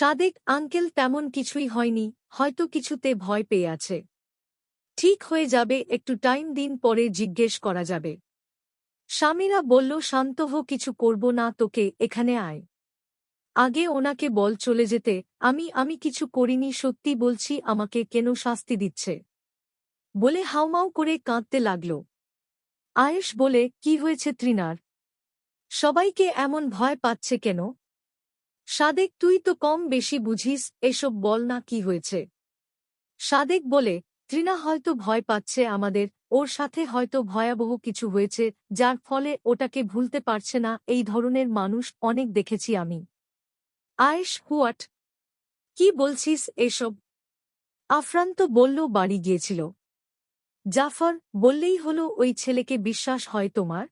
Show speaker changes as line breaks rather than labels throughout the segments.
Sadek, uncle তেমন কিছুই হয়নি, হয়তো কিছুতে ভয় পেয়ে আছে। ঠিক হয়ে যাবে, একটু টাইম দিন পরে জিজ্ঞেস করা যাবে। স্বামীরা বলল, শান্ত হো, কিছু করব না, তোকে এখানে আয়। আগে ওনাকে বল চলে যেতে, আমি আমি কিছু করিনি, সত্যি বলছি, আমাকে কেন শাস্তি দিচ্ছে? বলে হাউমাউ করে কাঁদতে লাগল। আয়েশ বলে, কি হয়েছে তৃণার সবাইকে এমন ভয় পাচ্ছে কেন? সাদেক, তুই তো কম বেশি বুঝিস, এসব বল না কি হয়েছে? সাদেক বলে তৃণা হয়তো ভয় পাচ্ছে আমাদের, ওর সাথে হয়তো ভয়াবহ কিছু হয়েছে, যার ফলে ওটাকে ভুলতে পারছে না, এই ধরনের মানুষ অনেক দেখেছি আমি। আয়েশ, হুয়াট? কি বলছিস এসব? আফরান তো বলল, বাড়ি গিয়েছিল। জাফর, বললেই হলো, ওই ছেলেকে বিশ্বাস হয় তোমার?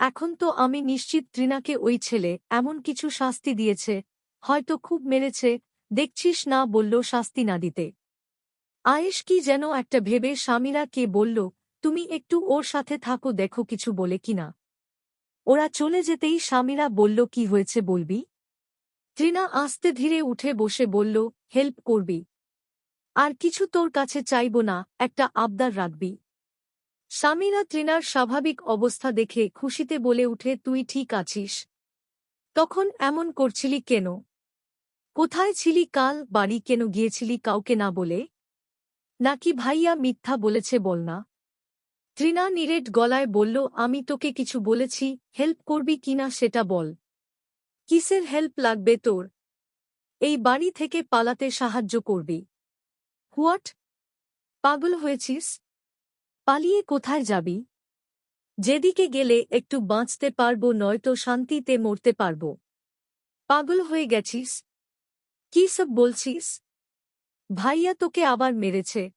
এখন তো আমি নিশ্চিত তৃণাকে ওই ছেলে এমন কিছু শাস্তি দিয়েছে, হয়তো খুব মেরেছে, দেখছিস না বলল শাস্তি না দিতে। আয়েশ কি যেন একটা ভেবে স্বামীরা কে বলল, তুমি একটু ওর সাথে থাকো দেখো কিছু বলে কিনা ওরা চলে যেতেই স্বামীরা বলল, কি হয়েছে বলবি? তৃণা আস্তে ধীরে উঠে বসে বলল, হেল্প করবি। আর কিছু তোর কাছে চাইব না, একটা আবদার রাখবি। স্বামীরা তৃণার স্বাভাবিক অবস্থা দেখে খুশিতে বলে উঠে, তুই ঠিক আছিস? তখন এমন করছিলি কেন? কোথায় ছিলি কাল? বাড়ি কেন গিয়েছিলি কাউকে না বলে? নাকি ভাইয়া মিথ্যা বলেছে বল না? তৃণা নিরেট গলায় বলল, আমি তোকে কিছু বলেছি, হেল্প করবি কিনা সেটা বল। কিসের হেল্প লাগবে তোর? এই বাড়ি থেকে পালাতে সাহায্য করবি। হোয়াট? পাগল হয়েছিস? পালিয়ে কোথায় যাবি? যেদিকে গেলে একটু বাঁচতে পারব, নয়তো শান্তিতে মরতে পারব। পাগল হয়ে গেছিস? কি সব বলছিস? ভাইয়া তোকে আবার মেরেছে।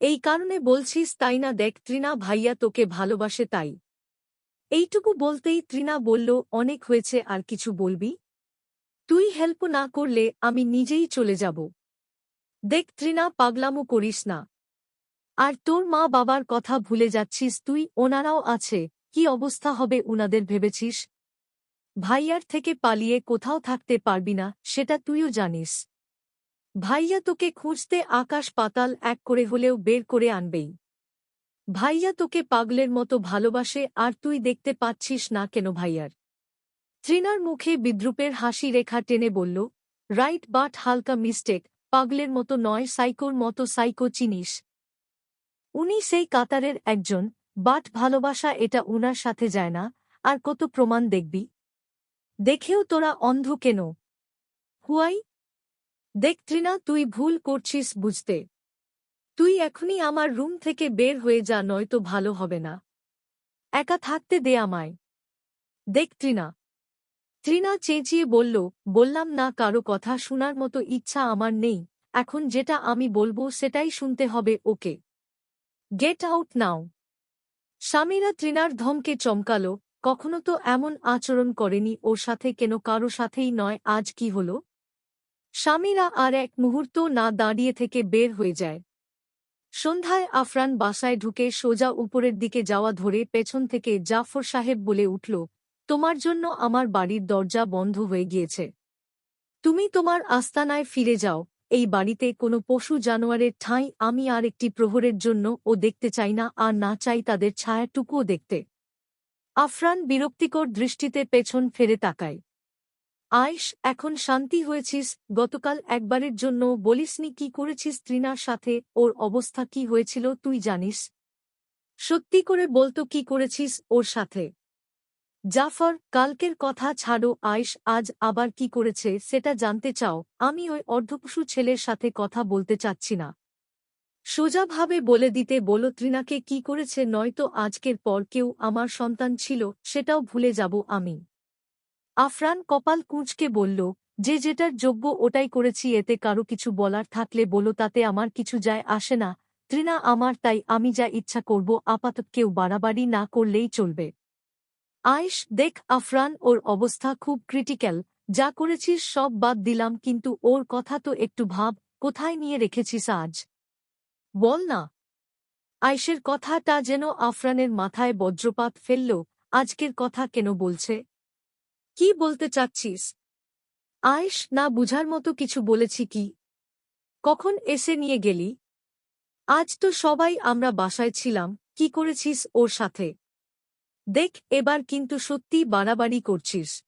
এই কারণে বলছিস তাই না, দেখ তৃণা ভাইয়া তোকে ভালোবাসে তাই। এইটুকু বলতেই তৃণা বলল, অনেক হয়েছে, আর কিছু বলবি? তুই হেল্প না করলে আমি নিজেই চলে যাব। দেখ তৃণা পাগলামো করিস না। আর তোর মা বাবার কথা ভুলে যাচ্ছিস তুই, ওনারাও আছে, কি অবস্থা হবে উনাদের ভেবেছিস? ভাইয়ার থেকে পালিয়ে কোথাও থাকতে পারবি না, সেটা তুইও জানিস। ভাইয়া তোকে খুঁজতে আকাশ পাতাল এক করে হলেও বের করে আনবেই। ভাইয়া তোকে পাগলের মতো ভালোবাসে আর তুই দেখতে পাচ্ছিস না কেন ভাইয়ার? তৃণার মুখে বিদ্রুপের হাসি রেখা টেনে বলল, রাইট বাট, হালকা মিস্টেক, পাগলের মতো নয়, সাইকোর মতো সাইকো চিনিস। উনি সেই কাতারের একজন, বাট ভালোবাসা এটা উনার সাথে যায় না, আর কত প্রমাণ দেখবি? দেখেও তোরা অন্ধ কেন? হুয়াই? দেখ তৃণা তুই ভুল করছিস বুঝতে। তুই এখনই আমার রুম থেকে বের হয়ে যা, নয়তো ভালো হবে না। একা থাকতে দে আমায়। দেখ তৃণা তৃণা চেঁচিয়ে বলল, বললাম না কারও কথা, শোনার মতো ইচ্ছা আমার নেই, এখন যেটা আমি বলব সেটাই শুনতে হবে ওকে। গেট আউট নাও স্বামীরা তৃণার ধমকে চমকাল, কখনো তো এমন আচরণ করেনি ওর সাথে কেন কারও সাথেই নয়, আজ কি হল? স্বামীরা আর এক মুহূর্ত না দাঁড়িয়ে থেকে বের হয়ে যায়। সন্ধ্যায় আফরান বাসায় ঢুকে সোজা উপরের দিকে যাওয়া ধরে পেছন থেকে জাফর সাহেব বলে উঠল, তোমার জন্য আমার বাড়ির দরজা বন্ধ হয়ে গিয়েছে। তুমি তোমার আস্তানায় ফিরে যাও। এই বাড়িতে কোনো পশু জানোয়ারের ঠাঁই, আমি আর একটি প্রহরের জন্য ও দেখতে চাই না, আর না চাই তাদের ছায়াটুকুও দেখতে। আফরান বিরক্তিকর দৃষ্টিতে পেছন ফেরে তাকায়। আয়েশ, এখন শান্তি হয়েছিস? গতকাল একবারের জন্য বলিসনি কি করেছিস তৃণার সাথে? ওর অবস্থা কি হয়েছিল তুই জানিস? সত্যি করে বলতো কি করেছিস ওর সাথে? জাফর, কালকের কথা ছাড়ো, আয়েশ, আজ আবার কি করেছে সেটা জানতে চাও। আমি ওই অর্ধপশু ছেলের সাথে কথা বলতে চাচ্ছি না। সোজাভাবে বলে দিতে বলো, তৃণাকে কি করেছে, নয়তো আজকের পর কেউ আমার সন্তান ছিল, সেটাও ভুলে যাব আমি। আফরান কপাল কুঁচকে বলল, যে যেটার যোগ্য ওটাই করেছি, এতে কারও কিছু বলার থাকলে বলো, তাতে আমার কিছু যায় আসে না। তৃণা, আমার তাই, আমি যা ইচ্ছা করব, আপাতত কেউ বাড়াবাড়ি না করলেই চলবে। আয়েশ, দেখ আফরান, ওর অবস্থা খুব ক্রিটিক্যাল যা করেছিস সব বাদ দিলাম, কিন্তু ওর কথা তো একটু ভাব, কোথায় নিয়ে রেখেছিস আজ? বল না। আয়েশের কথাটা যেন আফরানের মাথায় বজ্রপাত ফেলল, আজকের কথা কেন বলছে? কি বলতে চাচ্ছিস? আয়েশ, না বুঝার মতো কিছু বলেছি কি? কখন এসে নিয়ে গেলি? আজ তো সবাই আমরা বাসায় ছিলাম, কি করেছিস ওর সাথে? দেখ এবার কিন্তু সত্যি বাড়াবাড়ি করছিস।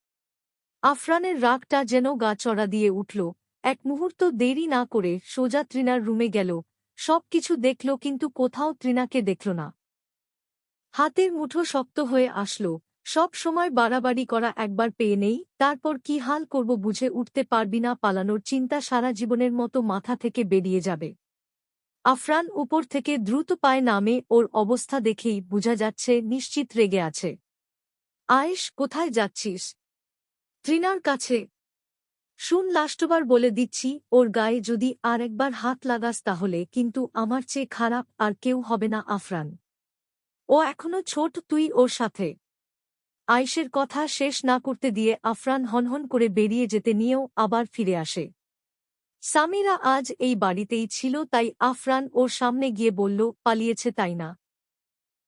আফরানের রাগটা যেন গা চড়া দিয়ে উঠল। এক মুহূর্ত দেরি না করে সোজা তৃণার রুমে গেল। সব কিছু দেখল কিন্তু কোথাও তৃণাকে দেখল না। হাতের মুঠো শক্ত হয়ে আসল। সব সময় বাড়াবাড়ি করা একবার পেয়ে নেই, তারপর কি হাল করব বুঝে উঠতে পারবি না পালানোর চিন্তা সারা জীবনের মতো মাথা থেকে বেরিয়ে যাবে। আফরান উপর থেকে দ্রুত পায়ে নামে, ওর অবস্থা দেখেই বোঝা যাচ্ছে নিশ্চিত রেগে আছে। আয়েশ, কোথায় যাচ্ছিস? তৃণার কাছে। শুন লাস্টবার বলে দিচ্ছি, ওর গায়ে যদি আর একবার হাত লাগাস তাহলে কিন্তু আমার চেয়ে খারাপ আর কেউ হবে না আফরান। ও এখনও ছোট, তুই ওর সাথে। আয়েশের কথা শেষ না করতে দিয়ে আফরান হনহন করে বেরিয়ে যেতে নিয়েও আবার ফিরে আসে। সামিরা আজ এই বাড়িতেই ছিল তাই আফরান ওর সামনে গিয়ে বলল পালিয়েছে তাই না?